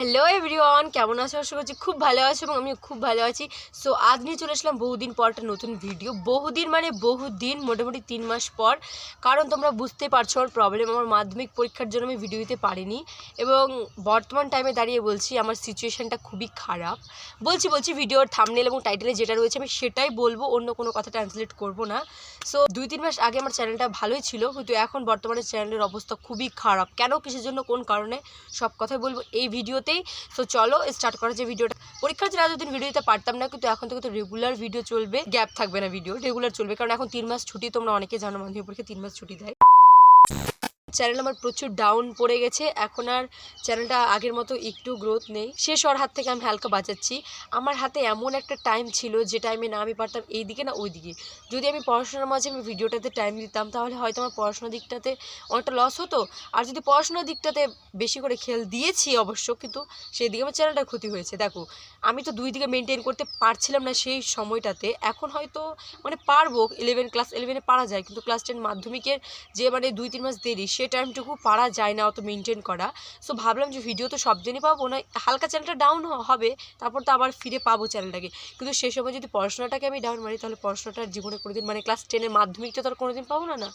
Hello everyone কেমন আছো? আশা করছি খুব ভালো আছো এবং আমিও খুব ভালো আছি। সো আজ নিয়ে চলে আসলাম বহুদিন পর একটা নতুন ভিডিও বহুদিন মানে বহুদিন, মোটামুটি তিন মাস পর। কারণ তোমরা বুঝতে পারছ, আমার প্রবলেম আমার মাধ্যমিক পরীক্ষার জন্য আমি ভিডিও দিতে পারিনি। এবং বর্তমান টাইমে দাঁড়িয়ে বলছি, আমার সিচুয়েশানটা খুবই খারাপ। বলছি বলছি ভিডিওর থামনেল এবং টাইটেলে যেটা রয়েছে, আমি সেটাই বলব, অন্য কোনো কথা ট্রান্সলেট করব না। সো দুই তিন মাস আগে আমার চ্যানেলটা ভালোই ছিল, কিন্তু এখন বর্তমানে চ্যানেলের অবস্থা খুবই খারাপ। কেন, কিসের জন্য, কোন কারণে, সব কথাই বলব। এই ভিডিওতেই সো চলো স্টার্ট করা যে ভিডিওটা পরীক্ষার জন্য এতদিন ভিডিও দিতে পারতাম না, কিন্তু এখন থেকে তো রেগুলার ভিডিও চলবে। গ্যাপ থাকবে না ভিডিও রেগুলার চলবে। কারণ এখন তিন মাস ছুটি, তোমরা অনেকে জানো মাধ্যমিক পরীক্ষা তিন মাস ছুটি দেয়। চ্যানেল আমার প্রচুর ডাউন পড়ে গেছে। এখন আর চ্যানেলটা আগের মতো একটু গ্রোথ নেই। শেষ হওয়ার হাত থেকে আমি হালকা বাঁচাচ্ছি। আমার হাতে এমন একটা টাইম ছিল যে টাইমে না আমি পারতাম এই দিকে না ওই দিকে যদি আমি পড়াশোনার মাঝে আমি ভিডিওটাতে টাইম দিতাম, তাহলে হয়তো আমার পড়াশোনার দিকটাতে অনেকটা লস হতো। আর যদি পড়াশোনার দিকটাতে বেশি করে খেল দিয়েছি অবশ্য, কিন্তু সেই দিকে আমার চ্যানেলটার ক্ষতি হয়েছে। দেখো, আমি তো দুই দিকে মেনটেন করতে পারছিলাম না সেই সময়টাতে। এখন হয়তো মানে পারব ইলেভেন ক্লাস ইলেভেনে পারা যায়, কিন্তু ক্লাস টেন মাধ্যমিকের যে মানে দুই, তিন মাস দেরি সে টাইমটুকু পারা যায় না অত মেনটেন করা। সো ভাবলাম যে ভিডিও তো সব দিনই পাবো, না, হালকা চ্যানেলটা ডাউন হবে, তারপর তো আবার ফিরে পাবো চ্যানেলটাকে কিন্তু সে সময় যদি পড়াশোনাটাকে আমি ডাউন মারি, তাহলে পড়াশোনাটার জীবনে কোনোদিন মানে ক্লাস টেনের মাধ্যমিকটা তো আর কোনোদিন পাবো না না।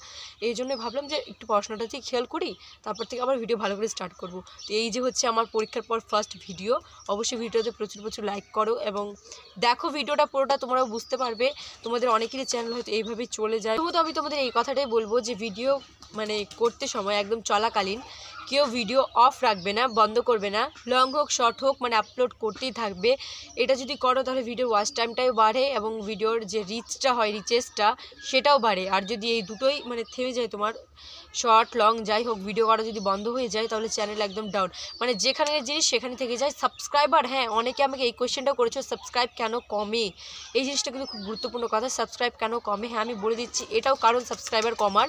এই জন্য ভাবলাম যে একটু পড়াশোনাটা পড়াশোনাটাতেই খেয়াল করি, তারপর থেকে আবার ভিডিও ভালো করে স্টার্ট করব। তো এই যে হচ্ছে আমার পরীক্ষার পর ফার্স্ট ভিডিও অবশ্যই ভিডিওতে প্রচুর প্রচুর লাইক করো এবং দেখো ভিডিওটা পুরোটা, তোমরাও বুঝতে পারবে। তোমাদের অনেকেরই চ্যানেল হয়তো এইভাবেই চলে যায়। তো আমি তোমাদের এই কথাটাই বলব যে ভিডিও মানে করতে সময় একদম চলাকালীন কেউ ভিডিও অফ রাখবে না, বন্ধ করবে না। লং হোক শর্ট হোক মানে আপলোড করতেই থাকবে। এটা যদি করো, তাহলে ভিডিওর ওয়াচ টাইমটাও বাড়ে এবং ভিডিওর যে রিচটা হয় রিচেসটা সেটাও বাড়ে। আর যদি এই দুটোই মানে থেমে যায় তোমার শর্ট লং যাই হোক ভিডিও করা যদি বন্ধ হয়ে যায়, তাহলে চ্যানেল একদম ডাউন মানে যেখানে জিনিস সেখানে থেকে যায় সাবস্ক্রাইবার হ্যাঁ অনেকে আমাকে এই কোয়েশ্চেনটা করেছ সাবস্ক্রাইব কেন কমে? এই জিনিসটা কিন্তু খুব গুরুত্বপূর্ণ কথা সাবস্ক্রাইব কেন কমে? হ্যাঁ আমি বলে দিচ্ছি, এটাও কারণ সাবস্ক্রাইবার কমার।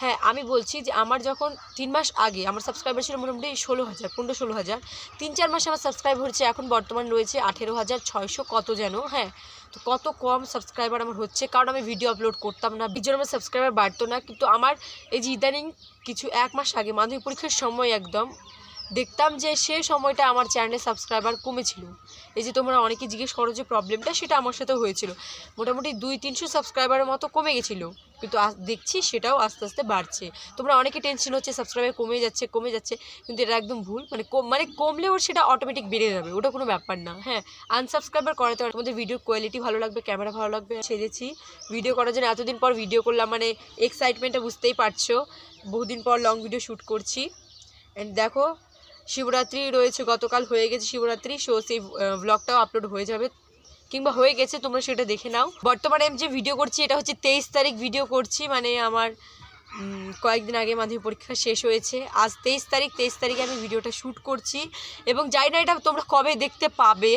হ্যাঁ আমি বলছি যে আমার যখন তিন মাস আগে, আমার সাবস্ক্রাইবার ছিল মোটামুটি ষোলো হাজার, পনেরো ষোলো হাজার। তিন চার মাসে আমার সাবস্ক্রাইব হচ্ছে এখন বর্তমান রয়েছে আঠেরো হাজার ছয়শো কত যেন হ্যাঁ? তো কত কম সাবস্ক্রাইবার আমার হচ্ছে, কারণ আমি ভিডিও আপলোড করতাম না বিজন্য আমার সাবস্ক্রাইবার বাড়তো না, কিন্তু আমার এই যে ইদানিং কিছু এক মাস আগে মাধ্যমিক পরীক্ষার সময় একদম দেখতাম যে সে সময়টা আমার চ্যানেলে সাবস্ক্রাইবার কমেছিল। এই যে তোমরা অনেকে জিজ্ঞেস করো যে প্রবলেমটা, সেটা আমার সাথে হয়েছিল। মোটামুটি দুই তিনশো সাবস্ক্রাইবারের মতো কমে গেছিল। কিন্তু দেখছি সেটাও আস্তে আস্তে বাড়ছে। তোমরা অনেকে টেনশন হচ্ছে সাবস্ক্রাইবার কমে যাচ্ছে কমে যাচ্ছে, কিন্তু এটা একদম ভুল। মানে কম মানে কমলেও সেটা অটোমেটিক বেড়ে যাবে, ওটা কোনো ব্যাপার না। হ্যাঁ আনসাবস্ক্রাইবার করাতে তোমাদের ভিডিওর কোয়ালিটি ভালো লাগবে ক্যামেরা ভালো লাগবে ছেড়েছি ভিডিও করার জন্য এতদিন পর ভিডিও করলাম মানে এক্সাইটমেন্টটা বুঝতেই পারছ। বহুদিন পর লং ভিডিও শ্যুট করছি। অ্যান্ড দেখো শিবরাত্রি রয়েছে, গতকাল হয়ে গেছে শিবরাত্রি সো সেই ব্লগটাও আপলোড হয়ে যাবে। কিংবা হয়ে গেছে, তোমরা সেটা দেখে নাও। বর্তমানে আমি যে ভিডিও করছি, এটা হচ্ছে তেইশ তারিখ ভিডিও করছি মানে আমার কয়েকদিন আগে মাধ্যমিক পরীক্ষা শেষ হয়েছে। আজ তেইশ তারিখ, তেইশ তারিখে আমি ভিডিওটা শ্যুট করছি। এবং জানি না এটা তোমরা কবে দেখতে পাবে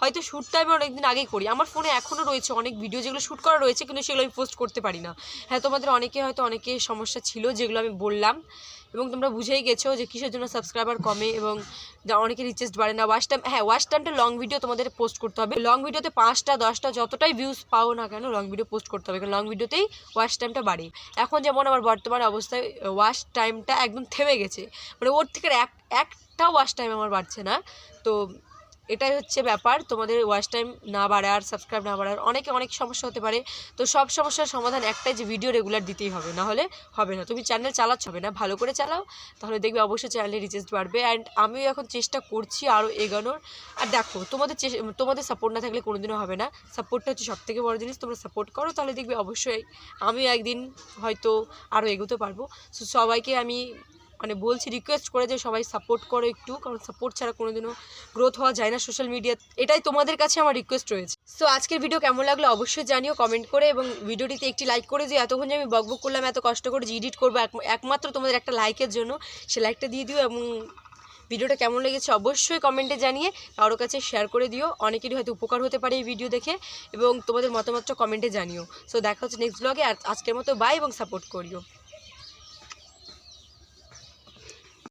হয়তো শ্যুটটা আমি অনেকদিন আগেই করি। আমার ফোনে এখনও রয়েছে অনেক ভিডিও যেগুলো শ্যুট করা রয়েছে, কিন্তু সেগুলো আমি পোস্ট করতে পারি না। হ্যাঁ তোমাদের অনেকে হয়তো অনেকে সমস্যা ছিল যেগুলো আমি বললাম, এবং তোমরা বুঝেই গেছো যে কিসের জন্য সাবস্ক্রাইবার কমে এবং অনেকে রিচেস্ট বাড়ে না। ওয়াচ টাইম হ্যাঁ ওয়াচ টাইমটা লং ভিডিও তোমাদের পোস্ট করতে হবে। লং ভিডিওতে পাঁচটা, দশটা যতটাই ভিউজ পাও না কেন লং ভিডিও পোস্ট করতে হবে, কারণ লং ভিডিওতেই ওয়াচ টাইমটা বাড়ে। এখন যেমন আমার বর্তমান অবস্থায় ওয়াচ টাইমটা একদম থেমে গেছে। মানে ওর থেকে এক, একটা ওয়াচ টাইম আমার বাড়ছে না। তো এটাই হচ্ছে ব্যাপার। তোমাদের ওয়াচ টাইম না বাড়ার সাবস্ক্রাইব না বাড়ার অনেকে অনেক সমস্যা হতে পারে। তো সব সমস্যার সমাধান একটাই যে ভিডিও রেগুলার দিতেই হবে না হলে হবে না। তুমি চ্যানেল চালাচ্ছ হবে না, ভালো করে চালাও, তাহলে দেখবে অবশ্যই চ্যানেলে রিচেস্ট বাড়বে। অ্যান্ড আমিও এখন চেষ্টা করছি আরও এগোনোর। আর দেখো, তোমাদের তোমাদের সাপোর্ট না থাকলে কোনোদিনও হবে না। সাপোর্টটা হচ্ছে সব থেকে বড় জিনিস, তোমরা সাপোর্ট করো, তাহলে দেখবে অবশ্যই আমিও একদিন হয়তো আরও এগোতে পারব। সো সবাইকে আমি মানে বলছি রিকোয়েস্ট করে যে সবাই সাপোর্ট করো একটু, কারণ সাপোর্ট ছাড়া কোনোদিনও গ্রোথ হওয়া যায় না সোশ্যাল মিডিয়া এটাই তোমাদের কাছে আমার রিকোয়েস্ট রয়েছে। সো আজকের ভিডিও কেমন লাগল অবশ্যই জানিও কমেন্ট করে এবং ভিডিওটিতে একটি লাইক করে যে এতক্ষণ যে আমি বকবক করলাম, এত কষ্ট করে যে এডিট করব একমাত্র তোমাদের একটা লাইকের জন্য সে লাইকটা দিয়ে দিও এবং ভিডিওটা কেমন লেগেছে অবশ্যই কমেন্টে জানিয়ে কারোর কাছে শেয়ার করে দিও। অনেকেরই হয়তো উপকার হতে পারে এই ভিডিও দেখে এবং তোমাদের মতামতটা কমেন্টে জানিও। সো দেখা হচ্ছে নেক্সট ব্লগে আর আজকের মতো বাই এবং সাপোর্ট করিও।